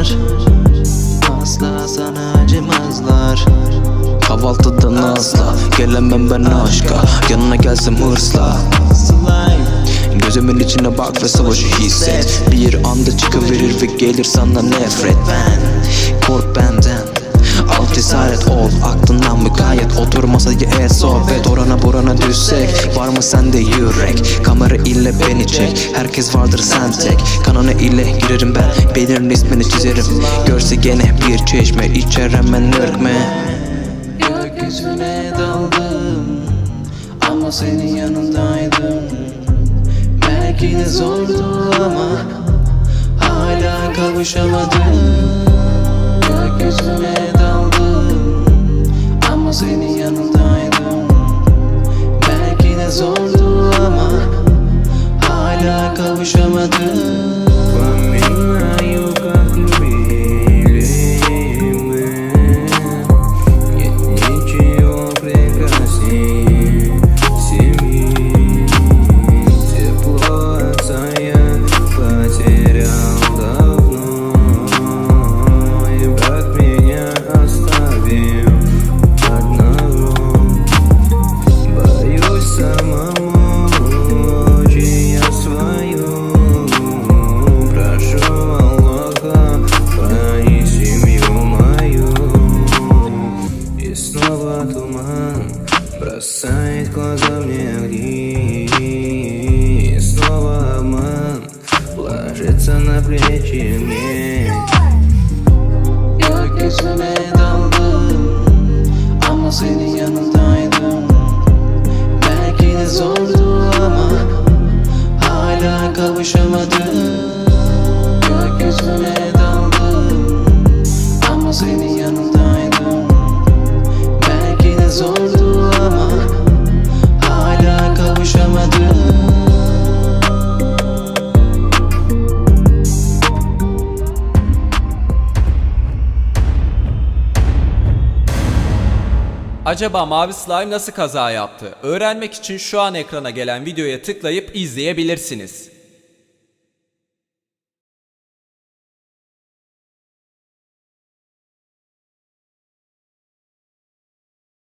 onlar Asla sana acımazlar. Kahvaltıdan asla. Gelemem ben aşka. Yanına gelsem hırsla. Gözümün içine bak ve savaşı hisset. Bir anda çıkıverir ve gelir sana nefret. Ben. Kork benden masaya et sohbet Orana burana düşsek Var mı sende yürek? Kamera ile beni çek Herkes vardır sen tek. Kanona ile girerim ben Belirin ismini çizerim. Görse gene bir çeşme içer hemen ürkme. Gökyüzüne daldım Ama senin yanındaydım. Belki de zordu ama Hala kavuşamadım. Gökyüzüne daldım kavuşamadım бросает в глаза мне огни И снова обман ложится на плечи мне Gökyüzüne daldım Ama senin yanındaydım Belki de zordu ama Hala kavuşamadım Acaba Mavi Slime nasıl kaza yaptı? Öğrenmek için şu an ekrana gelen videoya tıklayıp izleyebilirsiniz.